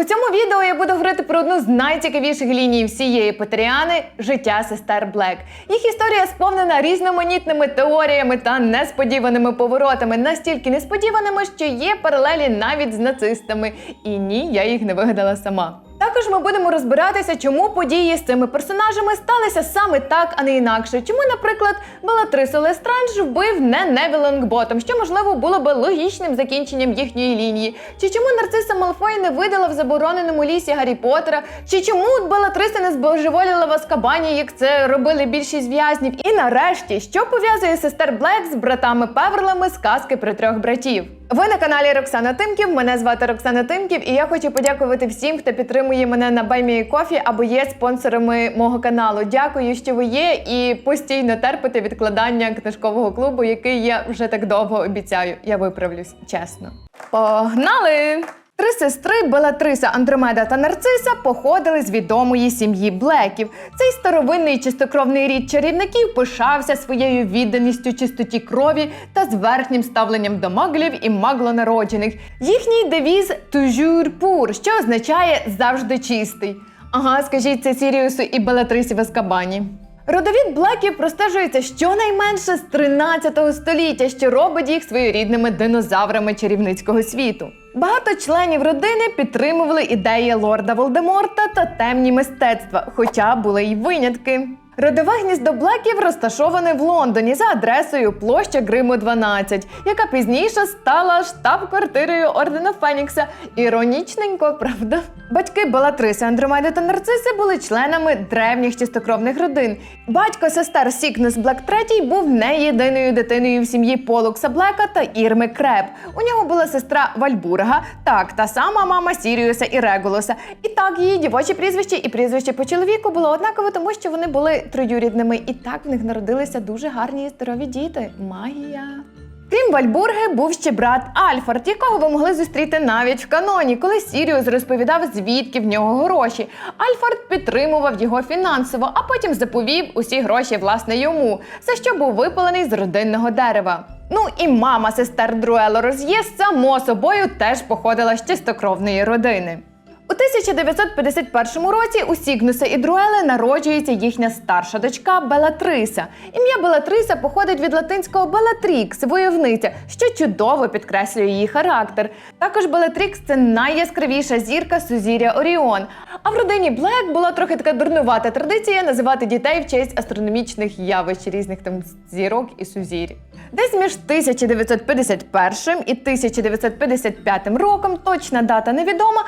У цьому відео я буду говорити про одну з найцікавіших ліній всієї Патріани життя сестер Блек. Їх історія сповнена різноманітними теоріями та несподіваними поворотами, настільки несподіваними, що є паралелі навіть з нацистами. І ні, я їх не вигадала сама. Також ми будемо розбиратися, чому події з цими персонажами сталися саме так, а не інакше. Чому, наприклад, Белатрису Лестранж вбив не Неві Лонгботом, що можливо було би логічним закінченням їхньої лінії. Чи чому нарциса Малфой не видала в забороненому лісі Гаррі Поттера? Чи чому Белатриса не збожеволіла в Аскабані, як це робили більшість в'язнів? І нарешті, що пов'язує сестер Блек з братами Певерлами з казки про трьох братів? Ви на каналі Роксана Тимків. Мене звати Роксана Тимків, і я хочу подякувати всім, хто підтримує мене на Кофі або є спонсорами мого каналу. Дякую, що ви є, і постійно терпите відкладання книжкового клубу, який я вже так довго обіцяю. Я виправлюсь, чесно. Погнали! Три сестри Белатриса, Андромеда та Нарциса походили з відомої сім'ї Блеків. Цей старовинний чистокровний рід чарівників пишався своєю відданістю чистоті крові та зверхнім ставленням до маглів і маглонароджених. Їхній девіз «Toujours pur», що означає завжди чистий. Ага, скажіть це Сіріусу і Белатрисі в Аскабані. Родовід Блеків простежується щонайменше з 13 століття, що робить їх своєрідними динозаврами чарівницького світу. Багато членів родини підтримували ідеї лорда Волдеморта та темні мистецтва, хоча були й винятки. Родове гніздо Блеків розташоване в Лондоні за адресою площа Гриму 12, яка пізніше стала штаб-квартирою ордена Фенікса. Іронічненько, правда? Батьки Белатриси, Андромеди та Нарциси були членами древніх чистокровних родин. Батько сестер Сікнес Блек III був не єдиною дитиною в сім'ї Полукса Блека та Ірми Креп. У нього була сестра Вальбурга, так, та сама мама Сіріуса і Регулуса. І так, її дівочі прізвище і прізвище по чоловіку було однакове, тому що вони були троюрідними. І так в них народилися дуже гарні і здорові діти. Магія. Крім Вальбурги, був ще брат Альфард, якого ви могли зустріти навіть в каноні, коли Сіріус розповідав, звідки в нього гроші. Альфард підтримував його фінансово, а потім заповів усі гроші власне йому, за що був випалений з родинного дерева. Ну і мама сестер Друело Роз'є, само собою, теж походила з чистокровної родини. У 1951 році у Сігнуса і Друели народжується їхня старша дочка Белатриса. Ім'я Белатриса походить від латинського Белатрікс, войовниця, що чудово підкреслює її характер. Також Белатрікс це найяскравіша зірка сузір'я Оріон. А в родині Блек була трохи така дурнувата традиція називати дітей в честь астрономічних явищ різних там зірок і сузір'я. Десь між 1951 і 1955 роком, точна дата невідома,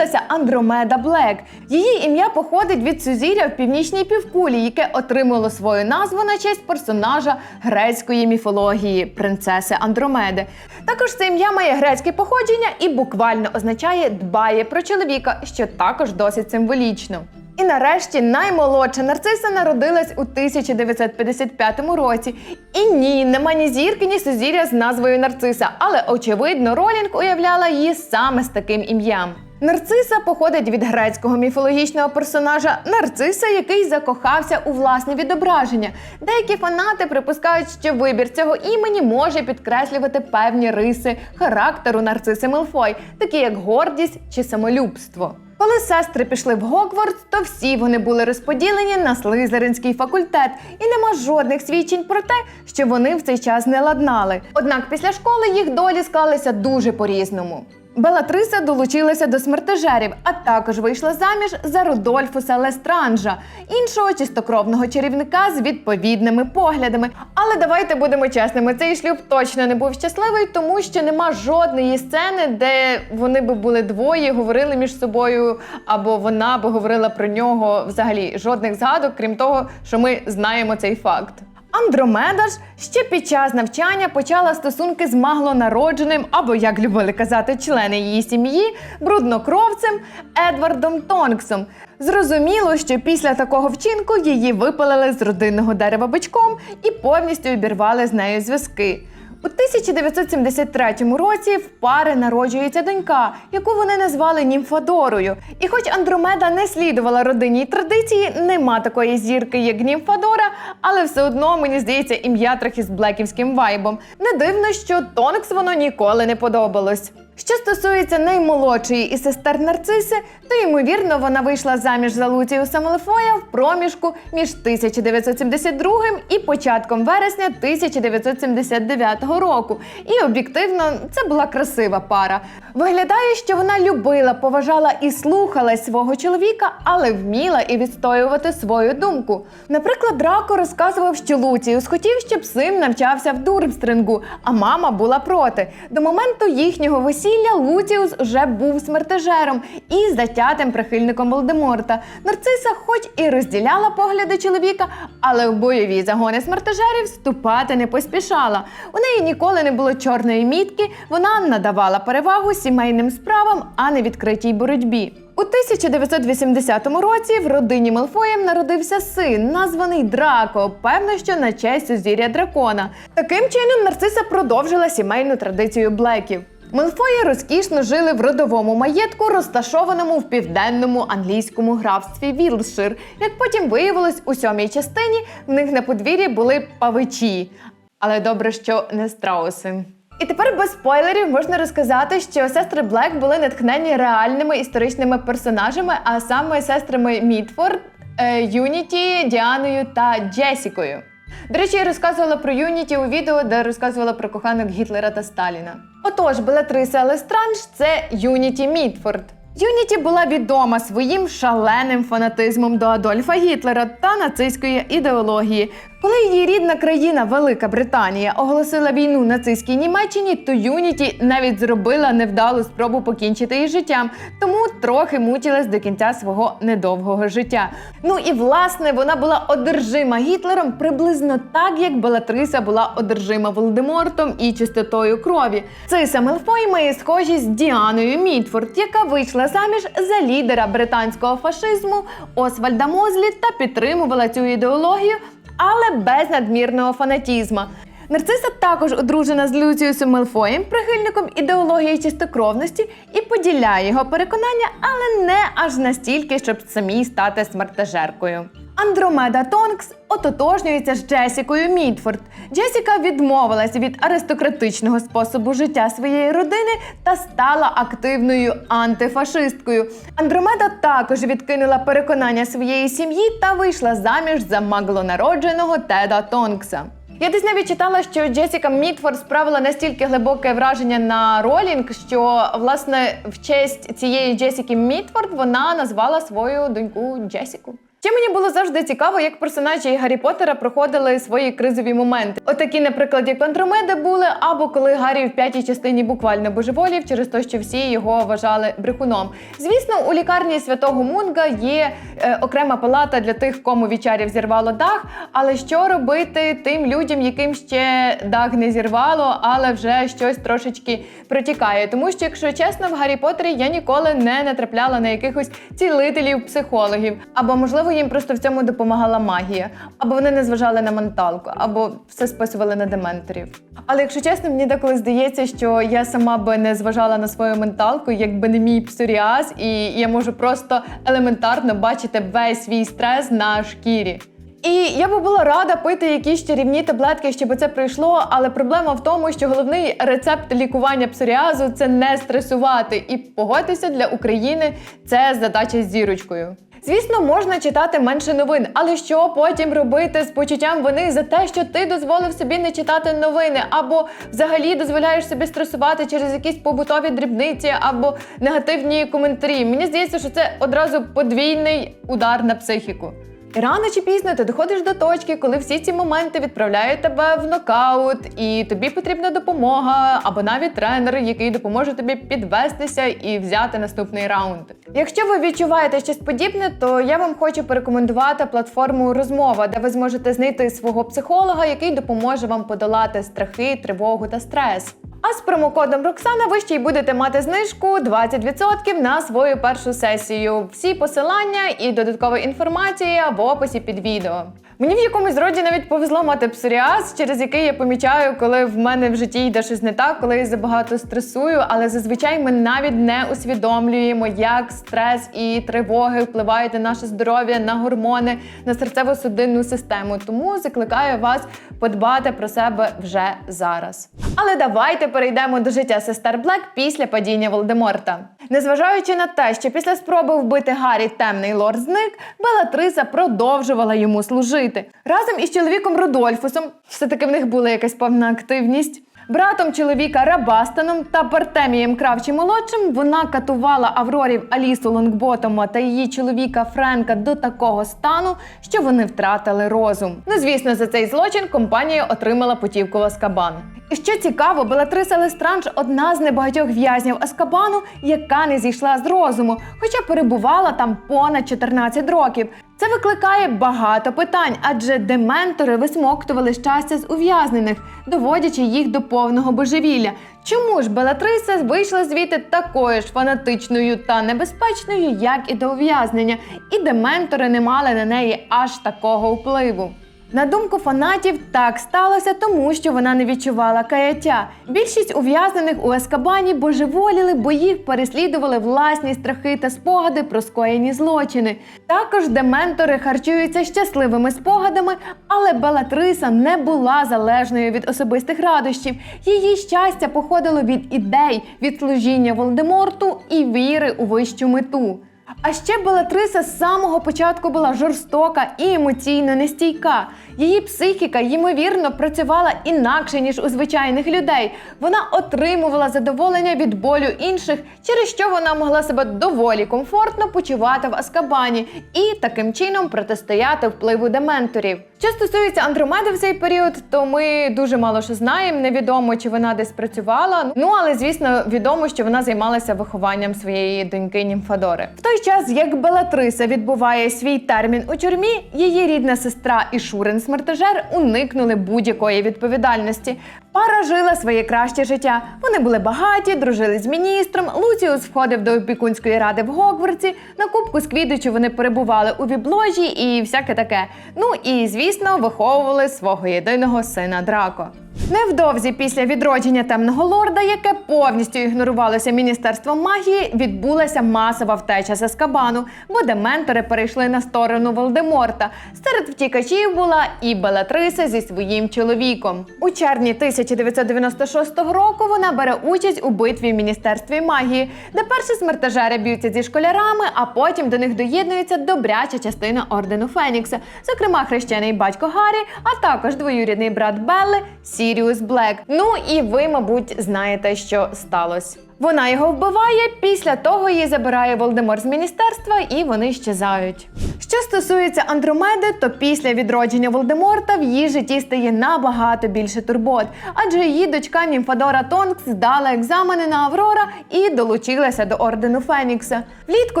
народилася Андромеда Блек. Її ім'я походить від сузір'я в північній півкулі, яке отримало свою назву на честь персонажа грецької міфології принцеси Андромеди. Також це ім'я має грецьке походження і буквально означає дбає про чоловіка, що також досить символічно. І нарешті наймолодша нарциса народилась у 1955 році. І ні, нема ні зірки, ні сузір'я з назвою нарциса, але очевидно, Ролінг уявляла її саме з таким ім'ям. Нарциса походить від грецького міфологічного персонажа Нарциса, який закохався у власне відображення. Деякі фанати припускають, що вибір цього імені може підкреслювати певні риси характеру Нарциси Мелфой, такі як гордість чи самолюбство. Коли сестри пішли в Гогвартс, то всі вони були розподілені на слизеринський факультет, і нема жодних свідчень про те, що вони в цей час не ладнали. Однак після школи їх долі склалися дуже по-різному. Белатриса долучилася до смертежерів, а також вийшла заміж за Рудольфуса Лестранжа, іншого чистокровного чарівника з відповідними поглядами. Але давайте будемо чесними, цей шлюб точно не був щасливий, тому що нема жодної сцени, де вони би були двоє, говорили між собою, або вона би говорила про нього взагалі жодних згадок, крім того, що ми знаємо цей факт. Андромеда ж ще під час навчання почала стосунки з маглонародженим, або як любили казати члени її сім'ї, бруднокровцем Едвардом Тонксом. Зрозуміло, що після такого вчинку її випалили з родинного дерева бичком і повністю обірвали з нею зв'язки. У 1973 році в пари народжується донька, яку вони назвали Німфадорою. І хоч Андромеда не слідувала родинній традиції, нема такої зірки, як Німфадора, але все одно мені здається ім'я трохи з блеківським вайбом. Не дивно, що Тонкс воно ніколи не подобалось. Що стосується наймолодшої із сестер Нарциси, то ймовірно вона вийшла заміж за Луціуса Малефоя в проміжку між 1972 і початком вересня 1979 року. І об'єктивно це була красива пара. Виглядає, що вона любила, поважала і слухалась свого чоловіка, але вміла і відстоювати свою думку. Наприклад, Драко розказував, що Луціус хотів, щоб син навчався в Дурмстрингу, а мама була проти. До моменту їхнього весілля Луціус вже був смертежером і затятим прихильником Волдеморта. Нарциса, хоч і розділяла погляди чоловіка, але в бойові загони смертежерів вступати не поспішала. У неї ніколи не було чорної мітки, вона надавала перевагу сімейним справам, а не відкритій боротьбі. У 1980 році в родині Малфоєм народився син, названий Драко, певно, що на честь сузір'я дракона. Таким чином, нарциса продовжила сімейну традицію Блеків. Малфої розкішно жили в родовому маєтку, розташованому в південному англійському графстві Вілшир. Як потім виявилось, у сьомій частині в них на подвір'ї були павичі. Але добре, що не страуси. І тепер без спойлерів можна розказати, що сестри Блек були натхнені реальними історичними персонажами, а саме сестрами Мітфорд, е, Юніті, Діаною та Джесікою. До речі, я розказувала про Юніті у відео, де розказувала про коханок Гітлера та Сталіна. Отож, Белатриса Лестранж це Юніті Мітфорд. Юніті була відома своїм шаленим фанатизмом до Адольфа Гітлера та нацистської ідеології. Коли її рідна країна Велика Британія оголосила війну нацистській Німеччині, то Юніті навіть зробила невдалу спробу покінчити її життям, тому трохи мучилась до кінця свого недовгого життя. Ну і власне вона була одержима Гітлером приблизно так, як Белатриса була одержима Волдемортом і чистотою крові. Циса Мелфой має схожість з Діаною Мітфорд, яка вийшла заміж за лідера британського фашизму Освальда Мозлі та підтримувала цю ідеологію але без надмірного фанатізма. Нарциса також одружена з Люціусом Мелфоєм, прихильником ідеології чистокровності, і поділяє його переконання, але не аж настільки, щоб самій стати смертежеркою. Андромеда Тонкс ототожнюється з Джесікою Мідфорд. Джесіка відмовилася від аристократичного способу життя своєї родини та стала активною антифашисткою. Андромеда також відкинула переконання своєї сім'ї та вийшла заміж за маглонародженого Теда Тонкса. Я десь навіть читала, що Джесіка Мітфорд справила настільки глибоке враження на Ролінг, що власне в честь цієї Джесіки Мітфорд вона назвала свою доньку Джесіку. Ще мені було завжди цікаво, як персонажі Гаррі Поттера проходили свої кризові моменти. Отакі, наприклад, як Андромеди були, або коли Гаррі в п'ятій частині буквально божеволів через те, що всі його вважали брехуном. Звісно, у лікарні святого Мунга є е, окрема палата для тих, кому вічарів зірвало дах. Але що робити тим людям, яким ще дах не зірвало, але вже щось трошечки протікає? Тому що, якщо чесно, в Гаррі Поттері я ніколи не натрапляла на якихось цілителів, психологів, або можливо їм просто в цьому допомагала магія, або вони не зважали на менталку, або все списували на дементорів. Але якщо чесно, мені деколи здається, що я сама би не зважала на свою менталку, якби не мій псоріаз, і я можу просто елементарно бачити весь свій стрес на шкірі. І я би була рада пити якісь чарівні таблетки, щоб це пройшло. Але проблема в тому, що головний рецепт лікування псоріазу це не стресувати. І погодьтеся для України це задача з зірочкою. Звісно, можна читати менше новин, але що потім робити з почуттям вини за те, що ти дозволив собі не читати новини, або взагалі дозволяєш собі стресувати через якісь побутові дрібниці або негативні коментарі? Мені здається, що це одразу подвійний удар на психіку. Рано чи пізно ти доходиш до точки, коли всі ці моменти відправляють тебе в нокаут, і тобі потрібна допомога, або навіть тренер, який допоможе тобі підвестися і взяти наступний раунд. Якщо ви відчуваєте щось подібне, то я вам хочу порекомендувати платформу Розмова, де ви зможете знайти свого психолога, який допоможе вам подолати страхи, тривогу та стрес. А з промокодом Роксана ви ще й будете мати знижку 20% на свою першу сесію. Всі посилання і додаткова інформація в описі під відео. Мені в якомусь роді навіть повезло мати псоріаз, через який я помічаю, коли в мене в житті йде щось не так, коли я забагато стресую, але зазвичай ми навіть не усвідомлюємо, як стрес і тривоги впливають на наше здоров'я, на гормони, на серцево-судинну систему. Тому закликаю вас подбати про себе вже зараз. Але давайте перейдемо до життя сестер Блек після падіння Волдеморта. Незважаючи на те, що після спроби вбити Гаррі темний лорд зник, Белатриса продовжувала йому служити. Разом із чоловіком Рудольфусом, все-таки в них була якась певна активність. Братом чоловіка Рабастаном та Партемієм Кравчі молодшим вона катувала Аврорів Алісу Лонгботома та її чоловіка Френка до такого стану, що вони втратили розум. Ну звісно, за цей злочин компанія отримала путівку в Аскабан. І що цікаво, Белатриса Лестранж одна з небагатьох в'язнів Аскабану, яка не зійшла з розуму, хоча перебувала там понад 14 років. Це викликає багато питань, адже дементори висмоктували щастя з ув'язнених, доводячи їх до повного божевілля. Чому ж Белатриса вийшла звідти такою ж фанатичною та небезпечною, як і до ув'язнення, і дементори не мали на неї аж такого впливу? На думку фанатів, так сталося тому, що вона не відчувала каяття. Більшість ув'язнених у Ескабані божеволіли, бо їх переслідували власні страхи та спогади про скоєні злочини. Також дементори харчуються щасливими спогадами, але Белатриса не була залежною від особистих радощів. Її щастя походило від ідей, від служіння Волдеморту і віри у вищу мету. А ще Белатриса з самого початку була жорстока і емоційно нестійка. Її психіка, ймовірно, працювала інакше, ніж у звичайних людей. Вона отримувала задоволення від болю інших, через що вона могла себе доволі комфортно почувати в Аскабані і таким чином протистояти впливу дементорів. Що стосується Андромеди в цей період, то ми дуже мало що знаємо. Невідомо, чи вона десь працювала. Ну але звісно, відомо, що вона займалася вихованням своєї доньки Німфадори. В той час, як Белатриса відбуває свій термін у тюрмі, її рідна сестра і Шурин Смертежер уникнули будь-якої відповідальності. Пара жила своє краще життя. Вони були багаті, дружили з міністром. Луціус входив до опікунської ради в Гогвартсі. На кубку з квідичу вони перебували у вібложі і всяке таке. Ну і звісно, виховували свого єдиного сина Драко. Невдовзі після відродження темного лорда, яке повністю ігнорувалося міністерством магії, відбулася масова втеча з Аскабану, бо дементори перейшли на сторону Волдеморта. Серед втікачів була і Белатриса зі своїм чоловіком. У червні 1996 року вона бере участь у битві в міністерстві магії, де перші смертежери б'ються зі школярами, а потім до них доєднується добряча частина ордену Фенікса, зокрема хрещений батько Гаррі, а також двоюрідний брат Белли Сіріус Блек. Ну і ви, мабуть, знаєте, що сталося. Вона його вбиває. Після того її забирає Волдемор з міністерства, і вони щезають. Що стосується Андромеди, то після відродження Волдеморта в її житті стає набагато більше турбот, адже її дочка Німфадора Тонкс здала екзамени на Аврора і долучилася до ордену Фенікса. Влітку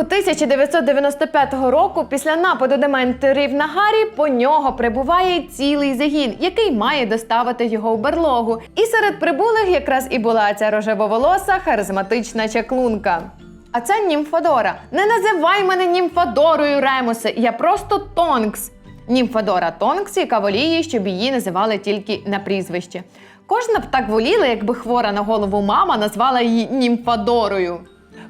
1995 року, після нападу дементорів на Гаррі, по нього прибуває цілий загін, який має доставити його в берлогу. І серед прибулих якраз і була ця рожевоволоса харизматична чаклунка. А це Німфадора. Не називай мене Німфадорою, Ремусе, я просто Тонкс. Німфадора Тонкс, яка воліє, щоб її називали тільки на прізвище. Кожна б так воліла, якби хвора на голову мама назвала її Німфадорою.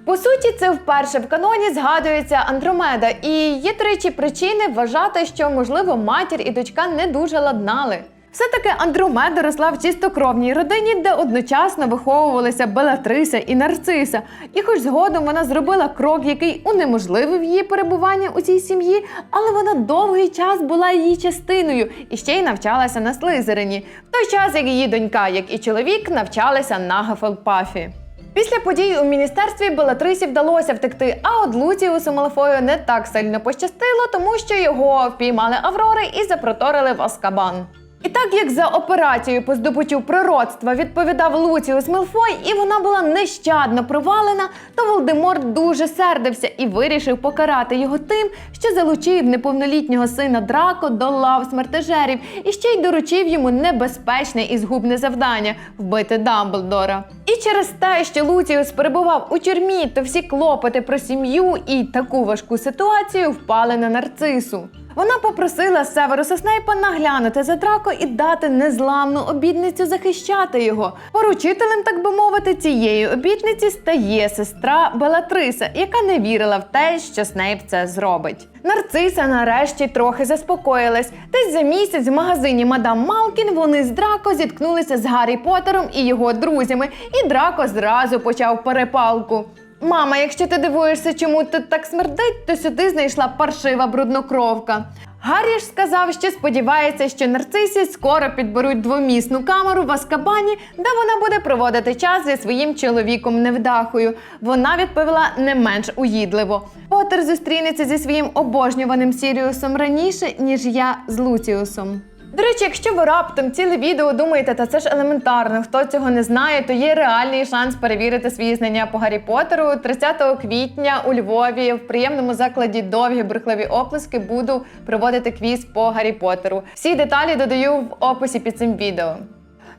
По суті, це вперше в каноні згадується Андромеда, і є тричі причини вважати, що можливо матір і дочка не дуже ладнали. Все-таки Андромеда росла в чистокровній родині, де одночасно виховувалися Белатриса і Нарциса. І хоч згодом вона зробила крок, який унеможливив її перебування у цій сім'ї, але вона довгий час була її частиною і ще й навчалася на Слизерині, в той час як її донька, як і чоловік, навчалися на Гефелпафі. Після подій у міністерстві Белатрисі вдалося втекти, а от Луціусу Малфою не так сильно пощастило, тому що його впіймали Аврори і запроторили в Аскабан. І так як за операцією по здобуттю пророцтва відповідав Луціус Мелфой, і вона була нещадно провалена, то Волдеморт дуже сердився і вирішив покарати його тим, що залучив неповнолітнього сина Драко до лав смертежерів і ще й доручив йому небезпечне і згубне завдання вбити Дамблдора. І через те, що Луціус перебував у тюрмі, то всі клопоти про сім'ю і таку важку ситуацію впали на нарцису. Вона попросила Северуса Снейпа наглянути за Драко і дати незламну обітницю захищати його. Поручителем, так би мовити, цієї обітниці стає сестра Белатриса, яка не вірила в те, що Снейп це зробить. Нарциса нарешті трохи заспокоїлась. Десь за місяць в магазині Мадам Малкін вони з Драко зіткнулися з Гаррі Поттером і його друзями, і Драко зразу почав перепалку. Мама, якщо ти дивуєшся, чому тут так смердить, то сюди знайшла паршива бруднокровка. Гаррі ж сказав, що сподівається, що нарцисі скоро підберуть двомісну камеру в Аскабані, де вона буде проводити час зі своїм чоловіком невдахою. Вона відповіла не менш уїдливо. Поттер зустрінеться зі своїм обожнюваним Сіріусом раніше, ніж я з Луціусом. До речі, якщо ви раптом ціле відео думаєте, та це ж елементарно, хто цього не знає, то є реальний шанс перевірити свої знання по Гаррі Поттеру. 30 квітня у Львові в приємному закладі довгі брехливі оплески буду проводити квіз по Гаррі Поттеру. Всі деталі додаю в описі під цим відео.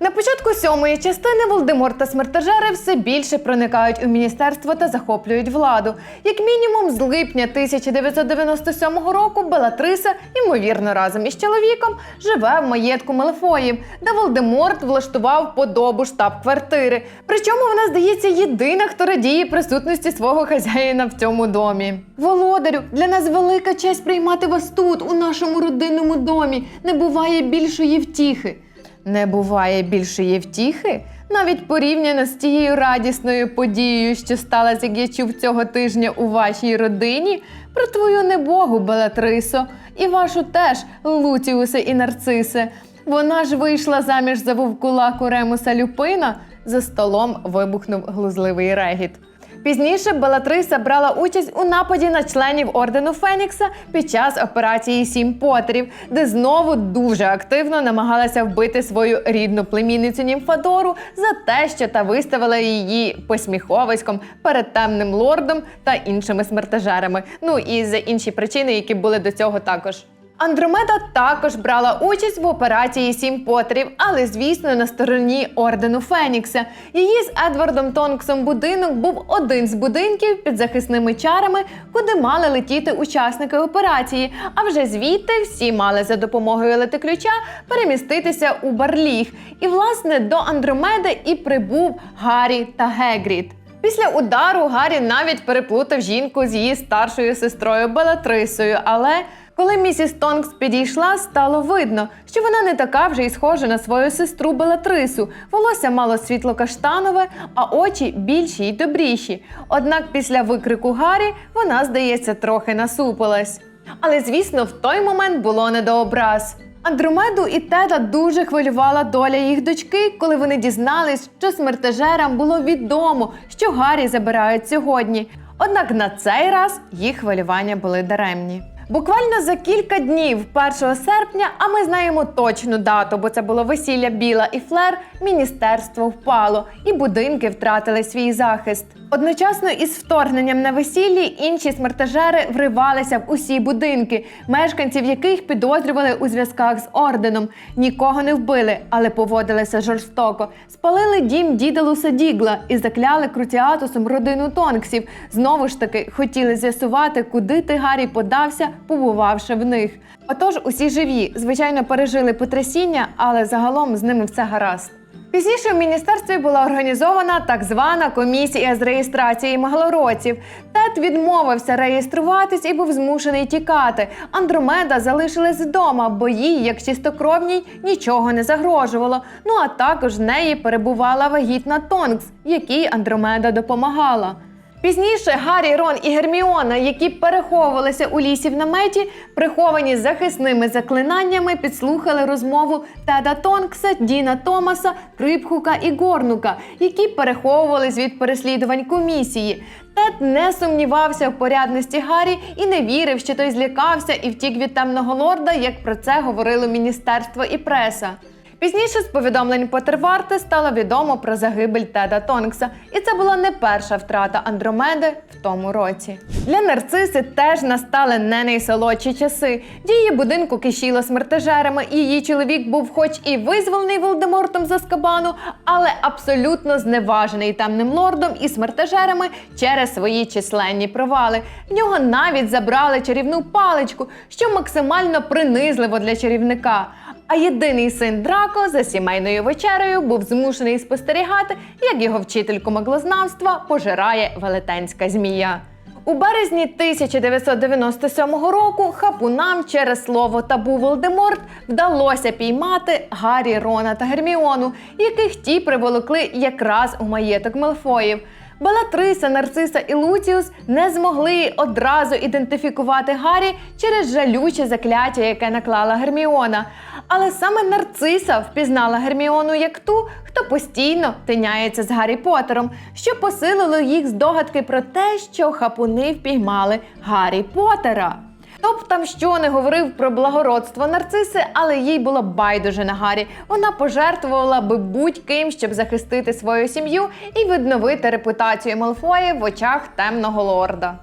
На початку сьомої частини Волдемор та смертежери все більше проникають у міністерство та захоплюють владу. Як мінімум, з липня 1997 року Белатриса, ймовірно, разом із чоловіком, живе в маєтку Малефоїв, де Волдеморт влаштував подобу штаб-квартири. Причому вона здається єдина, хто радіє присутності свого хазяїна в цьому домі. Володарю, для нас велика честь приймати вас тут, у нашому родинному домі. Не буває більшої втіхи. Не буває більшої втіхи, навіть порівняно з тією радісною подією, що сталася, як я чув цього тижня у вашій родині, про твою небогу, Белатрисо, і вашу теж, Луціусе і Нарцисе. Вона ж вийшла заміж за вовкулаку Ремуса Люпина. За столом вибухнув глузливий регіт. Пізніше Белатриса брала участь у нападі на членів ордену Фенікса під час операції Сім Потерів, де знову дуже активно намагалася вбити свою рідну племінницю Німфадору за те, що та виставила її посміховиськом перед темним лордом та іншими смертежерами. Ну і за інші причини, які були до цього також. Андромеда також брала участь в операції Сім Потерів, але звісно на стороні ордену Фенікса. Її з Едвардом Тонксом будинок був один з будинків під захисними чарами, куди мали летіти учасники операції. А вже звідти всі мали за допомогою летиключа переміститися у Барліг. І власне до Андромеди і прибув Гаррі та Гегрід. Після удару Гаррі навіть переплутав жінку з її старшою сестрою Белатрисою, але коли місіс Тонкс підійшла, стало видно, що вона не така вже й схожа на свою сестру Белатрису. Волосся мало світло-каштанове, а очі більші й добріші. Однак після викрику Гаррі вона, здається, трохи насупилась. Але, звісно, в той момент було не до образ. Андромеду і тета дуже хвилювала доля їх дочки, коли вони дізнались, що смертежерам було відомо, що Гаррі забирають сьогодні. Однак на цей раз їх хвилювання були даремні. Буквально за кілька днів, 1 серпня, а ми знаємо точну дату, бо це було весілля Біла і Флер. Міністерство впало, і будинки втратили свій захист. Одночасно із вторгненням на весіллі інші смертежери вривалися в усі будинки, мешканців яких підозрювали у зв'язках з орденом. Нікого не вбили, але поводилися жорстоко. Спалили дім Дідалуса Дігла і закляли крутіатусом родину Тонксів. Знову ж таки хотіли з'ясувати, куди ти Гаррі подався, побувавши в них. Отож, усі живі, звичайно, пережили потрясіння, але загалом з ними все гаразд. Пізніше в міністерстві була організована так звана комісія з реєстрації маглородців. Тед відмовився реєструватись і був змушений тікати. Андромеда залишилась вдома, бо їй, як чистокровній, нічого не загрожувало. Ну а також в неї перебувала вагітна Тонкс, якій Андромеда допомагала. Пізніше Гаррі, Рон і Герміона, які переховувалися у лісі в наметі, приховані захисними заклинаннями, підслухали розмову Теда Тонкса, Діна Томаса, Крипхука і Горнука, які переховувались від переслідувань комісії. Тед не сумнівався в порядності Гаррі і не вірив, що той злякався і втік від темного лорда, як про це говорило міністерство і преса. Пізніше з повідомлень Потерварти стало відомо про загибель Теда Тонкса, і це була не перша втрата Андромеди в тому році. Для нарциси теж настали не найсолодші часи. Дії будинку кишіло смертежерами, і її чоловік був, хоч і визволений Волдемортом з Аскабану, але абсолютно зневажений темним лордом і смертежерами через свої численні провали. В нього навіть забрали чарівну паличку, що максимально принизливо для чарівника. А єдиний син Драко за сімейною вечерею був змушений спостерігати, як його вчительку маглознавства пожирає велетенська змія. У березні 1997 року хапунам через слово табу Волдеморт вдалося піймати Гаррі, Рона та Герміону, яких ті приволокли якраз у маєток Мелфоїв. Белатриса, Нарциса і Луціус не змогли одразу ідентифікувати Гаррі через жалюче закляття, яке наклала Герміона. Але саме Нарциса впізнала Герміону як ту, хто постійно тиняється з Гаррі Поттером, що посилило їх здогадки про те, що хапуни впіймали Гаррі Поттера. Хто б там що не говорив про благородство нарциси, але їй було байдуже на Гаррі. Вона пожертвувала би будь-ким, щоб захистити свою сім'ю і відновити репутацію Малфоя в очах темного лорда.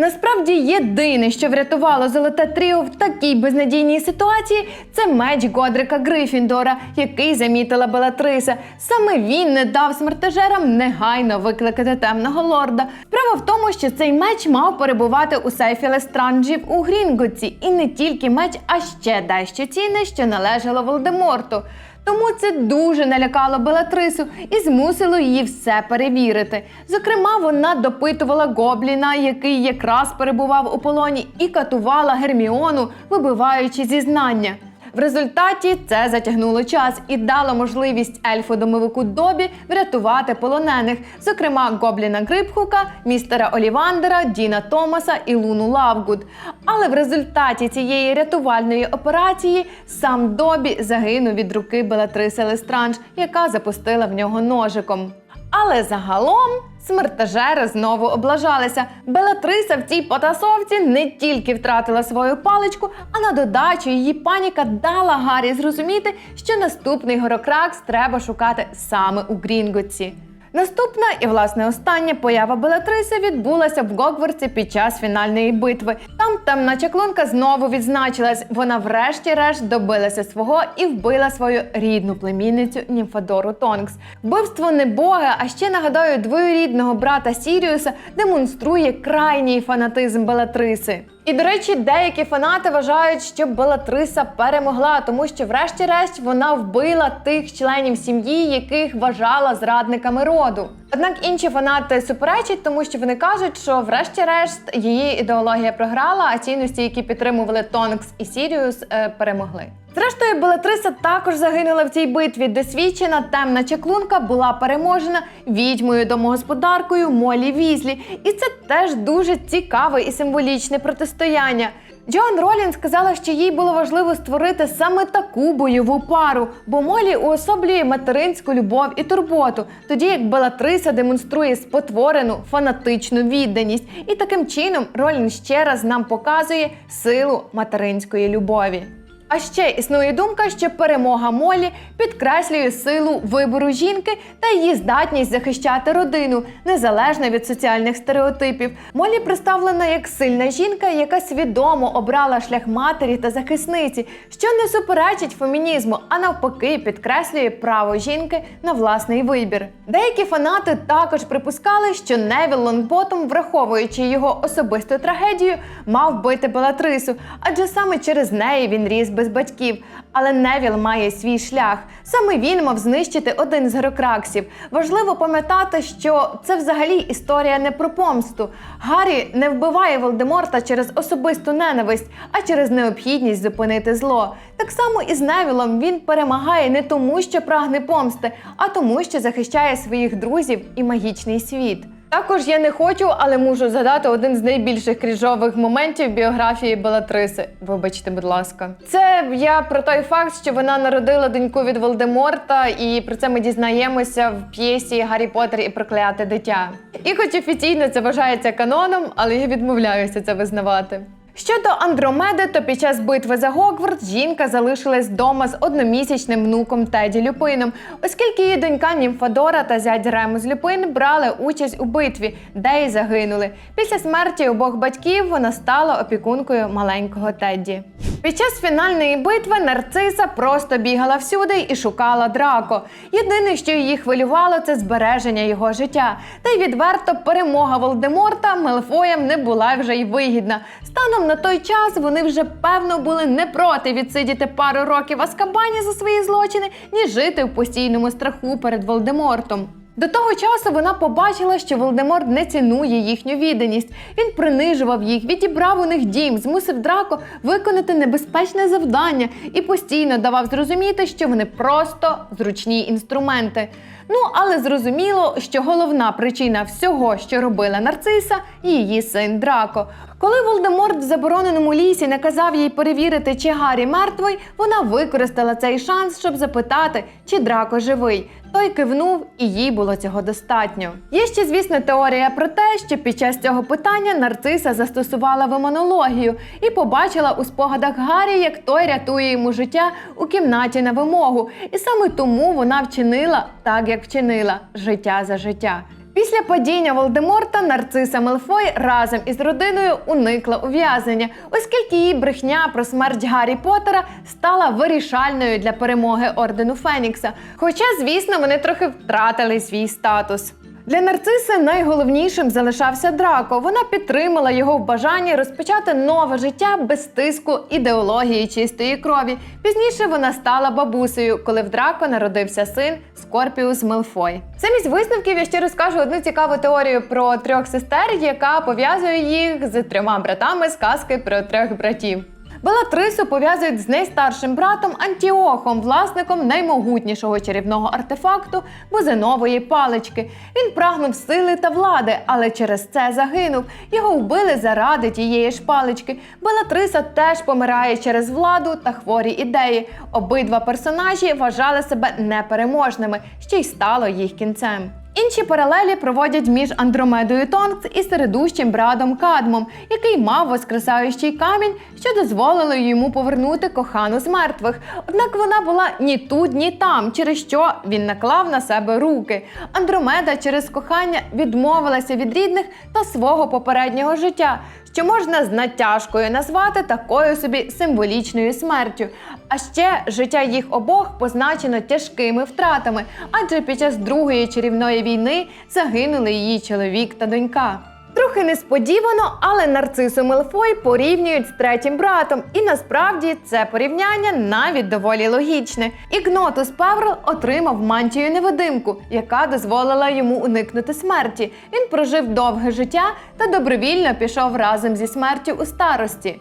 Насправді єдине, що врятувало золоте тріо в такій безнадійній ситуації, це меч Годрика Грифіндора, який замітила Белатриса. Саме він не дав смертежерам негайно викликати темного лорда. Справа в тому, що цей меч мав перебувати у сейфі Лестранджів у Грінготці, і не тільки меч, а ще дещо цінне, що належало Волдеморту. Тому це дуже налякало Белатрису і змусило її все перевірити. Зокрема, вона допитувала Гобліна, який якраз перебував у полоні, і катувала Герміону, вибиваючи зізнання. В результаті це затягнуло час і дало можливість ельфу домовику Добі врятувати полонених, зокрема Гобліна Грипхука, містера Олівандера, Діна Томаса і Луну Лавгуд. Але в результаті цієї рятувальної операції сам Добі загинув від руки Белатриси Лестранж, яка запустила в нього ножиком. Але загалом смертежери знову облажалися. Белатриса в цій потасовці не тільки втратила свою паличку, а на додачу її паніка дала Гаррі зрозуміти, що наступний горокракс треба шукати саме у Грінготці. Наступна і власне остання поява Белатриси відбулася в Гогвартсі під час фінальної битви. Там темна чаклунка знову відзначилась. Вона врешті-решт добилася свого і вбила свою рідну племінницю Німфадору Тонкс. Вбивство не боги, а ще нагадаю, двоюрідного брата Сіріуса демонструє крайній фанатизм Белатриси. І до речі, деякі фанати вважають, що Белатриса перемогла, тому що, врешті-решт, вона вбила тих членів сім'ї, яких вважала зрадниками роду. Однак інші фанати суперечать, тому що вони кажуть, що врешті-решт її ідеологія програла, а цінності, які підтримували Тонкс і Сіріус, е, перемогли. Зрештою, Белатриса також загинула в цій битві. Досвідчена темна чеклунка була переможена відьмою домогосподаркою Молі Візлі. І це теж дуже цікаве і символічне протистояння. Джоан Ролін сказала, що їй було важливо створити саме таку бойову пару, бо Молі уособлює материнську любов і турботу, тоді як Белатриса демонструє спотворену фанатичну відданість. І таким чином Ролін ще раз нам показує силу материнської любові. А ще існує думка, що перемога Молі підкреслює силу вибору жінки та її здатність захищати родину, незалежно від соціальних стереотипів. Молі представлена як сильна жінка, яка свідомо обрала шлях матері та захисниці, що не суперечить фемінізму, а навпаки, підкреслює право жінки на власний вибір. Деякі фанати також припускали, що Невіл Лонгботом, враховуючи його особисту трагедію, мав бити Белатрису, адже саме через неї він ріс без батьків. Але Невіл має свій шлях. Саме він мав знищити один з герокраксів. Важливо пам'ятати, що це взагалі історія не про помсту. Гаррі не вбиває Волдеморта через особисту ненависть, а через необхідність зупинити зло. Так само і з Невілом він перемагає не тому, що прагне помсти, а тому, що захищає своїх друзів і магічний світ. Також я не хочу, але можу згадати один з найбільших кріжових моментів біографії Белатриси. Вибачте, будь ласка, це я про той факт, що вона народила доньку від Волдеморта, і про це ми дізнаємося в п'єсі Гаррі Поттер і прокляте дитя. І хоч офіційно це вважається каноном, але я відмовляюся це визнавати. Щодо Андромеди, то під час битви за Гогвартс жінка залишилась вдома з одномісячним внуком Теді Люпином, оскільки її донька Німфадора та зять Ремус Люпин брали участь у битві, де й загинули. Після смерті обох батьків вона стала опікункою маленького Тедді. Під час фінальної битви нарциса просто бігала всюди і шукала драко. Єдине, що її хвилювало, це збереження його життя. Та й відверто перемога Волдеморта Мелфоєм не була вже й вигідна. Станом на той час вони вже певно були не проти відсидіти пару років Аскабані за свої злочини, ніж жити в постійному страху перед Волдемортом. До того часу вона побачила, що Волдеморт не цінує їхню відданість. Він принижував їх, відібрав у них дім, змусив Драко виконати небезпечне завдання і постійно давав зрозуміти, що вони просто зручні інструменти. Ну але зрозуміло, що головна причина всього, що робила нарциса, її син Драко. Коли Волдеморт в забороненому лісі наказав їй перевірити, чи Гаррі мертвий, вона використала цей шанс, щоб запитати, чи Драко живий. Той кивнув, і їй було цього достатньо. Є ще, звісно, теорія про те, що під час цього питання нарциса застосувала вимонологію і побачила у спогадах Гаррі, як той рятує йому життя у кімнаті на вимогу. І саме тому вона вчинила так, як вчинила життя за життя. Після падіння Волдеморта нарциса Мелфой разом із родиною уникла ув'язнення, оскільки її брехня про смерть Гаррі Поттера стала вирішальною для перемоги ордену Фенікса. Хоча, звісно, вони трохи втратили свій статус. Для нарциси найголовнішим залишався Драко. Вона підтримала його в бажанні розпочати нове життя без тиску ідеології чистої крові. Пізніше вона стала бабусею, коли в Драко народився син Скорпіус Мелфой. Замість висновків я ще розкажу одну цікаву теорію про трьох сестер, яка пов'язує їх з трьома братами з казки про трьох братів. Белатрису пов'язують з найстаршим братом Антіохом, власником наймогутнішого чарівного артефакту бузинової палички. Він прагнув сили та влади, але через це загинув. Його вбили заради тієї ж палички. Белатриса теж помирає через владу та хворі ідеї. Обидва персонажі вважали себе непереможними, що й стало їх кінцем. Інші паралелі проводять між Андромедою Тонкс і середущим братом Кадмом, який мав воскресаючий камінь, що дозволило йому повернути кохану з мертвих. Однак вона була ні тут, ні там, через що він наклав на себе руки. Андромеда через кохання відмовилася від рідних та свого попереднього життя, що можна з натяжкою назвати такою собі символічною смертю. А ще життя їх обох позначено тяжкими втратами, адже під час другої чарівної війни загинули її чоловік та донька. Трохи несподівано, але нарцису Мелфой порівнюють з третім братом, і насправді це порівняння навіть доволі логічне. Ігнотус Певрл отримав мантію невидимку, яка дозволила йому уникнути смерті. Він прожив довге життя та добровільно пішов разом зі смертю у старості.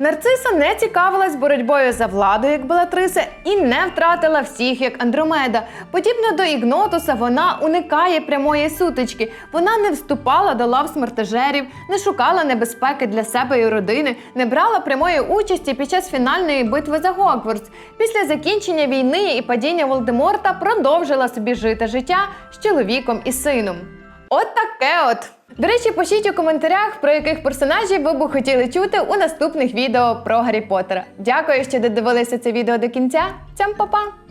Нарциса не цікавилась боротьбою за владу, як Белатриса, і не втратила всіх, як Андромеда. Подібно до Ігнотуса, вона уникає прямої сутички. Вона не вступала до лав смертежерів, не шукала небезпеки для себе і родини, не брала прямої участі під час фінальної битви за Гогвартс. Після закінчення війни і падіння Волдеморта продовжила собі жити життя з чоловіком і сином. От таке от. До речі, пишіть у коментарях, про яких персонажів ви б хотіли чути у наступних відео про Гаррі Поттера. Дякую, що додивилися це відео до кінця. Цям па-па!